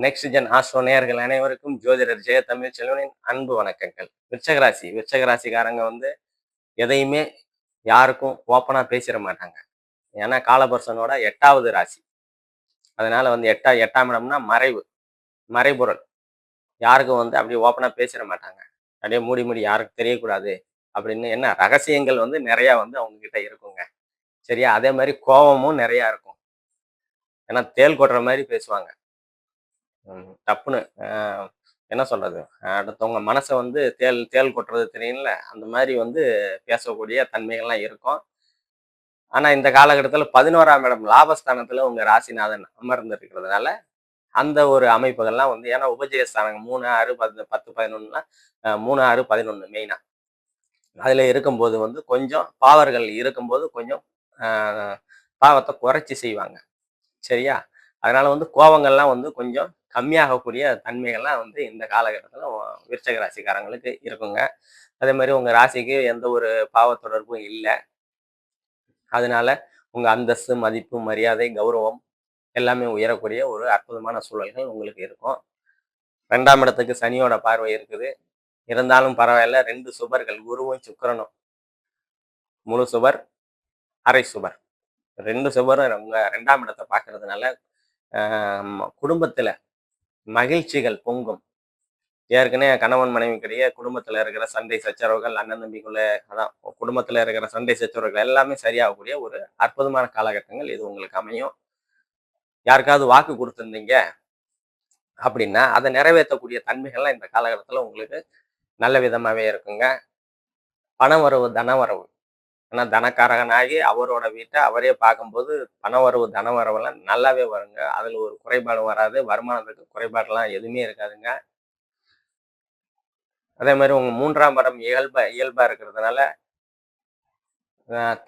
Next gen astro நேயர்கள் அனைவருக்கும் ஜோதிடர் ஜெய தமிழ் செல்வனின் அன்பு வணக்கங்கள். விருச்சகராசி விருச்சகராசிக்காரங்க வந்து எதையுமே யாருக்கும் ஓப்பனாக பேசிட மாட்டாங்க. ஏன்னா காலபர்சனோட எட்டாவது ராசி. அதனால வந்து எட்டா எட்டாம் இடம்னா மறைவு மறைபொருள். யாருக்கும் வந்து அப்படியே ஓப்பனாக பேசிட மாட்டாங்க. அப்படியே மூடி மூடி யாருக்கும் தெரியக்கூடாது அப்படின்னு. என்ன ரகசியங்கள் வந்து நிறைய வந்து அவங்க கிட்ட இருக்குங்க. சரியா? அதே மாதிரி கோபமும் நிறையா இருக்கும். ஏன்னா தேல் கொட்டுற மாதிரி பேசுவாங்க. டப்புன்னு என்ன சொல்றது? அடுத்தவங்க மனசை வந்து தேல் தேல் கொட்டுறது தெரியும்ல? அந்த மாதிரி வந்து பேசக்கூடிய தன்மைகள்லாம் இருக்கும். ஆனால் இந்த காலகட்டத்தில் பதினோராம் இடம் லாபஸ்தானத்தில் உங்கள் ராசிநாதன் அமர்ந்து இருக்கிறதுனால அந்த ஒரு அமைப்புகள்லாம் வந்து ஏன்னா உபஜயஸ்தானங்க மூணு ஆறு பத்து பத்து பதினொன்னுலாம் மூணு ஆறு பதினொன்று மெயினாக அதில் இருக்கும்போது வந்து கொஞ்சம் பாவர்கள் இருக்கும்போது கொஞ்சம் பாவத்தை குறைச்சி செய்வாங்க. சரியா? அதனால் வந்து கோபங்கள்லாம் வந்து கொஞ்சம் கம்மியாகக்கூடிய தன்மைகள்லாம் வந்து இந்த காலகட்டத்தில் விருச்சக ராசிக்காரங்களுக்கு இருக்குங்க. அதே மாதிரி உங்கள் ராசிக்கு எந்த ஒரு பாவ தொடர்பும் இல்லை. அதனால உங்கள் அந்தஸ்து மதிப்பு மரியாதை கௌரவம் எல்லாமே உயரக்கூடிய ஒரு அற்புதமான சூழல்கள் உங்களுக்கு இருக்கும். ரெண்டாம் இடத்துக்கு சனியோட பார்வை இருக்குது. இருந்தாலும் பரவாயில்ல ரெண்டு சுபர்கள் குருவும் சுக்கரனும். முழு சுபர் அரை சுபர் ரெண்டு சுபரும் உங்கள் ரெண்டாம் இடத்தை பார்க்கறதுனால குடும்பத்தில் மகிழ்ச்சிகள் பொங்கும். ஏற்கனவே கணவன் மனைவிக்கிடையே குடும்பத்தில் இருக்கிற சண்டை சச்சரவுகள் அண்ணன் தம்பிக்குள்ள அதான் குடும்பத்தில் இருக்கிற சண்டை சச்சரவுகள் எல்லாமே சரியாகக்கூடிய ஒரு அற்புதமான காலகட்டங்கள் இது உங்களுக்கு அமையும். யாருக்காவது வாக்கு கொடுத்துருந்தீங்க அப்படின்னா அதை நிறைவேற்றக்கூடிய தன்மைகள்லாம் இந்த காலகட்டத்தில் உங்களுக்கு நல்ல விதமாகவே இருக்குங்க. பணவரவு தனவரவு. ஆனால் தனக்காரகனாகி அவரோட வீட்டை அவரே பார்க்கும்போது பணவரவு தனவரவெல்லாம் நல்லாவே வருங்க. அதில் ஒரு குறைபாடு வராது. வருமானத்துக்கு குறைபாடெல்லாம் எதுவுமே இருக்காதுங்க. அதே மாதிரி உங்கள் மூன்றாம் படம் இயல்பா இயல்பாக இருக்கிறதுனால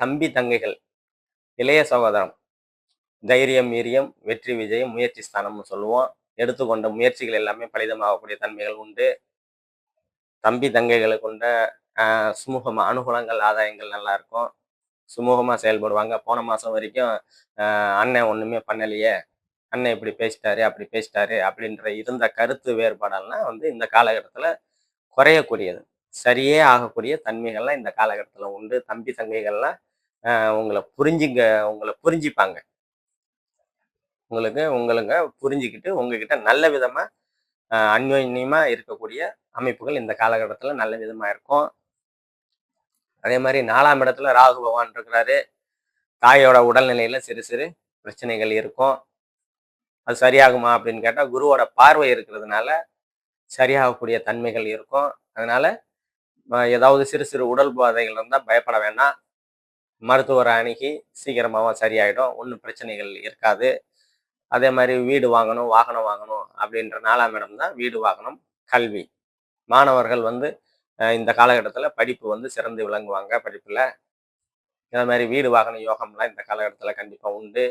தம்பி தங்கைகள் இளைய சகோதரம் தைரியம் மீரியம் வெற்றி விஜயம் முயற்சி ஸ்தானம்னு சொல்லுவோம். எடுத்துக்கொண்ட முயற்சிகள் எல்லாமே பலிதமாகக்கூடிய தன்மைகள் உண்டு. தம்பி தங்கைகளுக்கு உண்ட சுமூகமாக அனுகூலங்கள் ஆதாயங்கள் நல்லா இருக்கும். செயல்படுவாங்க. போன மாதம் வரைக்கும் அண்ணன் ஒன்றுமே பண்ணலையே. அண்ணன் இப்படி பேசிட்டாரு அப்படி பேசிட்டாரு அப்படின்ற இருந்த கருத்து வேறுபாடெல்லாம் வந்து இந்த காலகட்டத்தில் குறையக்கூடியது. சரியே ஆகக்கூடிய தன்மைகள்லாம் இந்த காலகட்டத்தில் உண்டு. தம்பி தங்கைகள்லாம் உங்களை புரிஞ்சுங்க உங்களை புரிஞ்சுப்பாங்க. உங்களுக்கு உங்களுங்க புரிஞ்சுக்கிட்டு உங்ககிட்ட நல்ல விதமாக அந்யோன்யமாக இருக்கக்கூடிய அமைப்புகள் இந்த காலகட்டத்தில் நல்ல விதமாக இருக்கும். அதே மாதிரி நாலாம் இடத்துல ராகு பகவான் இருக்கிறாரு. தாயோட உடல்நிலையில சிறு சிறு பிரச்சனைகள் இருக்கும். அது சரியாகுமா அப்படின்னு கேட்டால் குருவோட பார்வை இருக்கிறதுனால சரியாகக்கூடிய தன்மைகள் இருக்கும். அதனால ஏதாவது சிறு சிறு உடல் பாதைகள் இருந்தால் பயப்பட வேண்டாம். மருத்துவரை அணுகி சீக்கிரமாகவும் சரியாயிடும். ஒன்றும் பிரச்சனைகள் இருக்காது. அதே மாதிரி வீடு வாங்கணும் வாகனம் வாங்கணும் அப்படின்ற நாலாம் இடம் தான் வீடு வாகனம் கல்வி. மாணவர்கள் வந்து இந்த காலகட்டத்தில் படிப்பு வந்து சிறந்து விளங்குவாங்க படிப்பில். இந்த மாதிரி வீடு வாகன யோகம்லாம் இந்த காலகட்டத்தில் கண்டிப்பாக உண்டு.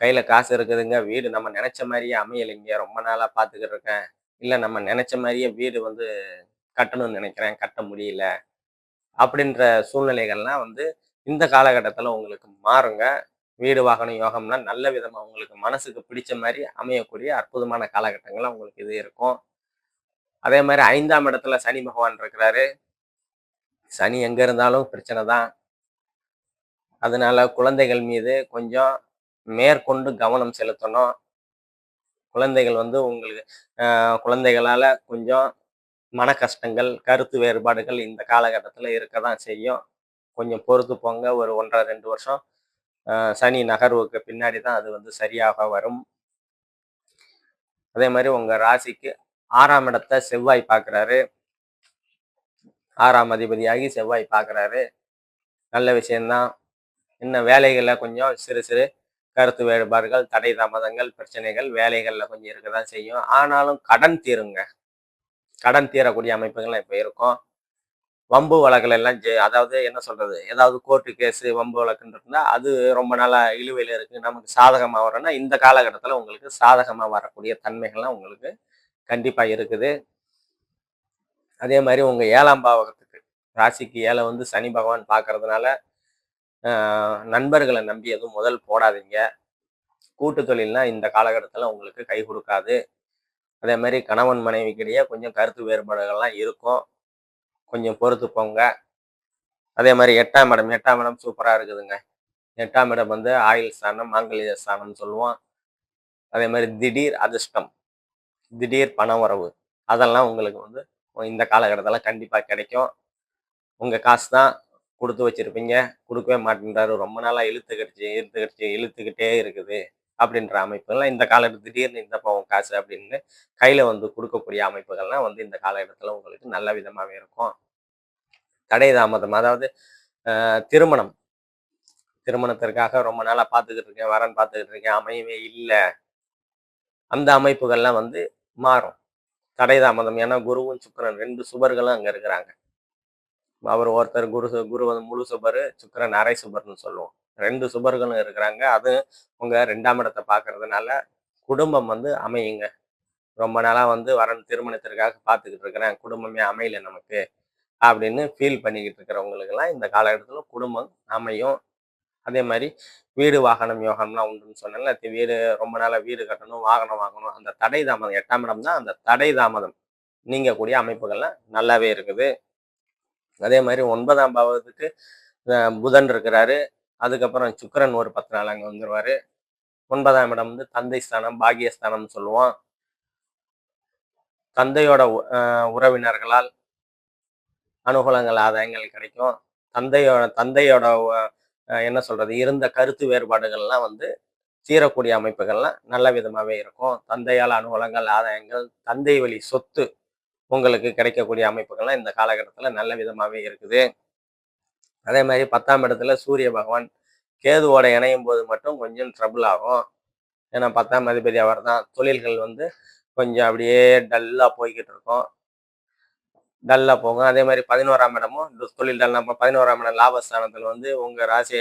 கையில் காசு இருக்குதுங்க. வீடு நம்ம நினச்ச மாதிரியே அமையலைங்க. ரொம்ப நாளாக பார்த்துக்கிட்டு இருக்கேன். இல்லை நம்ம நினச்ச மாதிரியே வீடு வந்து கட்டணும்னு நினைக்கிறேன். கட்ட முடியல. அப்படின்ற சூழ்நிலைகள்லாம் வந்து இந்த காலகட்டத்தில் உங்களுக்கு மாறுங்க. வீடு வாகன யோகம்லாம் நல்ல விதமாக உங்களுக்கு மனசுக்கு பிடிச்ச மாதிரி அமையக்கூடிய அற்புதமான காலகட்டங்கள்லாம் உங்களுக்கு இது இருக்கும். அதே மாதிரி ஐந்தாம் இடத்துல சனி பகவான் இருக்கிறாரு. சனி எங்கே இருந்தாலும் பிரச்சனை தான். அதனால குழந்தைகள் மீது கொஞ்சம் மேற்கொண்டு கவனம் செலுத்தணும். குழந்தைகள் வந்து உங்களுக்கு குழந்தைகளால் கொஞ்சம் மன கஷ்டங்கள் கருத்து வேறுபாடுகள் இந்த காலகட்டத்தில் இருக்க தான் செய்யும். கொஞ்சம் பொறுத்து போங்க ஒரு ஒன்றரை ரெண்டு வருஷம் சனி நகர்வுக்கு பின்னாடி தான் அது வந்து சரியாக வரும். அதே மாதிரி உங்கள் ராசிக்கு ஆறாம் இடத்தை செவ்வாய் பார்க்குறாரு. ஆறாம் அதிபதியாகி செவ்வாய் பார்க்குறாரு. நல்ல விஷயம்தான். இன்னும் வேலைகளில் கொஞ்சம் சிறு சிறு கருத்து வேறுபாடுகள் தடை தாமதங்கள் பிரச்சனைகள் வேலைகளில் கொஞ்சம் இருக்க தான் செய்யும். ஆனாலும் கடன் தீருங்க. கடன் தீரக்கூடிய அமைப்புகள்லாம் இப்போ இருக்கும். வம்பு வழக்குல எல்லாம் ஜெ- அதாவது என்ன சொல்றது? ஏதாவது கோர்ட்டு கேஸு வம்பு வழக்குன்னு இருந்தால் அது ரொம்ப நாளா இழுவையில் இருக்கு. நமக்கு சாதகமாக வரணும்னா இந்த காலகட்டத்தில் உங்களுக்கு சாதகமாக வரக்கூடிய தன்மைகள்லாம் உங்களுக்கு கண்டிப்பாக இருக்குது. அதே மாதிரி உங்க ஏழாம் பாவகத்துக்கு ராசிக்கு ஏழை வந்து சனி பகவான் பார்க்கறதுனால நண்பர்களை நம்பி எதுவும் முதல் போடாதீங்க. கூட்டு தொழில்னா இந்த காலகட்டத்தில் உங்களுக்கு கை கொடுக்காது. அதே மாதிரி கணவன் மனைவிக்கிடையே கொஞ்சம் கருத்து வேறுபாடுகள்லாம் இருக்கும். கொஞ்சம் பொறுத்து போங்க. அதே மாதிரி எட்டாம் இடம் எட்டாம் இடம் சூப்பராக இருக்குதுங்க. எட்டாம் இடம் வந்து ஆயுள் ஸ்தானம் மாங்கல்ய ஸ்தானம்னு சொல்லுவோம். அதே மாதிரி திடீர் அதிர்ஷ்டம். திடீர் பண வரவு. அதெல்லாம் உங்களுக்கு வந்து இந்த காலகட்டத்தில் கண்டிப்பாக கிடைக்கும். உங்கள் காசு தான் கொடுத்து வச்சிருப்பீங்க. கொடுக்கவே மாட்டேன்றாரு. ரொம்ப நாளாக இழுத்து கடிச்சு இழுத்து கடிச்சு இழுத்துக்கிட்டே இருக்குது அப்படின்ற அமைப்புகள்லாம் இந்த காலகட்டம் திடீர்னு இந்த போவோம் காசு அப்படின்னு கையில் வந்து கொடுக்கக்கூடிய அமைப்புகள்லாம் வந்து இந்த காலகட்டத்தில் உங்களுக்கு நல்ல விதமாகவே இருக்கும். தடை தாமதம் அதாவது திருமணம். திருமணத்திற்காக ரொம்ப நாளாக பார்த்துக்கிட்டு இருக்கேன். வரன் பார்த்துக்கிட்டு இருக்கேன். அமையவே இல்லை. அந்த அமைப்புகள்லாம் வந்து மாறும். தடை தாமதம் ஏன்னா குருவும் சுக்கரன் ரெண்டு சுபர்களும் அங்கே இருக்கிறாங்க. அவர் ஒருத்தர் குரு சு- குரு வந்து முழு சுபர் சுக்கரன் அரை சுபர்னு சொல்லுவோம். ரெண்டு சுபர்களும் இருக்கிறாங்க. அது உங்கள் ரெண்டாம் இடத்தை பார்க்கறதுனால குடும்பம் வந்து அமையுங்க. ரொம்ப நாளாக வந்து வரன் திருமணத்திற்காக பார்த்துக்கிட்டு இருக்கிறேன். குடும்பமே அமையல நமக்கு. அப்படின்னு ஃபீல் பண்ணிக்கிட்டு இருக்கிறவங்களுக்கெல்லாம் இந்த காலகட்டத்தில் குடும்பம் அமையும். அதே மாதிரி வீடு வாகனம் யோகம்லாம் உண்டுன்னு சொன்னால வீடு ரொம்ப நாளாக வீடு கட்டணும் வாகனம் வாங்கணும். அந்த தடை தாமதம் எட்டாம் இடம் தான் அந்த தடை தாமதம் நீங்கக்கூடிய அமைப்புகள்லாம் நல்லாவே இருக்குது. அதே மாதிரி ஒன்பதாம் பாவத்துக்கு புதன் இருக்கிறாரு. அதுக்கப்புறம் சுக்கிரன் ஒரு பத்து நாள் அங்கே வந்துருவாரு. ஒன்பதாம் இடம் வந்து தந்தை ஸ்தானம் பாகியஸ்தானம்னு சொல்லுவோம். தந்தையோட உறவினர்களால் அனுகூலங்கள் ஆதாயங்கள் கிடைக்கும். தந்தையோட தந்தையோட என்ன சொல்றது இருந்த கருத்து வேறுபாடுகள்லாம் வந்து தீரக்கூடிய அமைப்புகள்லாம் நல்ல விதமாகவே இருக்கும். தந்தையால் அனுகூலங்கள் ஆதாயங்கள் தந்தை வழி சொத்து உங்களுக்கு கிடைக்கக்கூடிய அமைப்புகள்லாம் இந்த காலகட்டத்தில் நல்ல விதமாகவே இருக்குது. அதே மாதிரி பத்தாம் இடத்துல சூரிய பகவான் கேதுவோட இணையும் போது மட்டும் கொஞ்சம் ட்ரபிள் ஆகும். ஏன்னா பத்தாம் அதிபதி அவர் தான் தொழில்கள் வந்து கொஞ்சம் அப்படியே டல்லாக போய்கிட்டு இருக்கும். டல்லாக போகும். அதே மாதிரி பதினோராம் இடமும் இந்த தொழில் டல்லாக பதினோராம் இடம் லாபஸ்தானத்தில் வந்து உங்கள் ராசி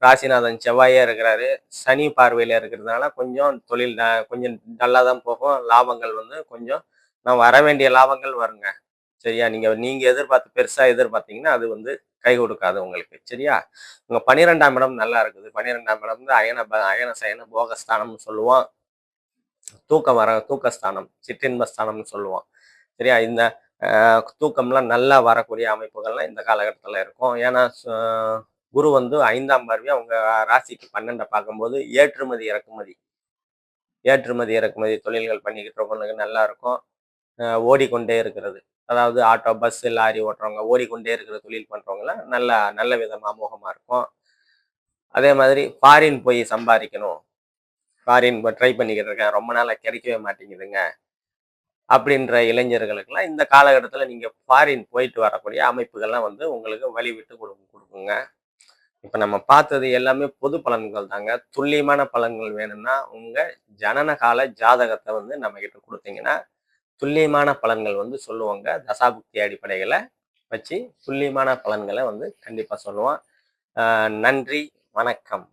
ராசிநாதன் செவ்வாயே இருக்கிறாரு. சனி பார்வையில் இருக்கிறதுனால கொஞ்சம் தொழில் ட- கொஞ்சம் டல்லாக தான் போகும். லாபங்கள் வந்து கொஞ்சம் நான் வர வேண்டிய லாபங்கள் வருங்க. சரியா? நீங்கள் நீங்கள் எதிர்பார்த்து பெருசாக எதிர்பார்த்தீங்கன்னா அது வந்து கை கொடுக்காது உங்களுக்கு. சரியா? உங்கள் பன்னிரெண்டாம் இடம் நல்லா இருக்குது. பன்னிரெண்டாம் இடம் வந்து அயன அயன சயன போகஸ்தானம்னு சொல்லுவோம் தூக்கம் வர தூக்கஸ்தானம் சிற்றின்பஸ்தானம்னு சொல்லுவோம் சரியா? இந்த தூக்கம்லாம் நல்லா வரக்கூடிய அமைப்புகள்லாம் இந்த காலகட்டத்தில் இருக்கும். ஏன்னா சு- குரு வந்து ஐந்தாம் பார்வை அவங்க ராசிக்கு பன்னெண்டை பார்க்கும்போது ஏற்றுமதி இறக்குமதி. ஏற்றுமதி இறக்குமதி தொழில்கள் பண்ணிக்கிட்டு இருக்கவங்களுக்கு நல்லா இருக்கும். ஓடிக்கொண்டே இருக்கிறது. அதாவது ஆட்டோ பஸ் லாரி ஓட்டுறவங்க ஓடிக்கொண்டே இருக்கிற தொழில் பண்ணுறவங்களாம் நல்லா நல்ல விதமாக அமோகமாக இருக்கும். அதே மாதிரி ஃபாரின் போய் சம்பாதிக்கணும். ஃபாரின் ட்ரை பண்ணிக்கிட்டு இருக்கேன். ரொம்ப நாளாக கிடைக்கவே மாட்டேங்குதுங்க. அப்படின்ற இளைஞர்களுக்கெல்லாம் இந்த காலகட்டத்தில் நீங்கள் ஃபாரின் போயிட்டு வரக்கூடிய அமைப்புகள்லாம் வந்து உங்களுக்கு வழி விட்டு கொடுக்குங்க. இப்போ நம்ம பார்த்தது எல்லாமே பொது பலன்கள் தாங்க. துல்லியமான பலன்கள் வேணும்னா உங்கள் ஜனன கால ஜாதகத்தை வந்து நம்ம கிட்ட கொடுத்தீங்கன்னா துல்லியமான பலன்கள் வந்து சொல்லுவாங்க. தசாபுக்தி அடிப்படைகளை வச்சு துல்லியமான பலன்களை வந்து கண்டிப்பாக சொல்லுவோம். நன்றி வணக்கம்.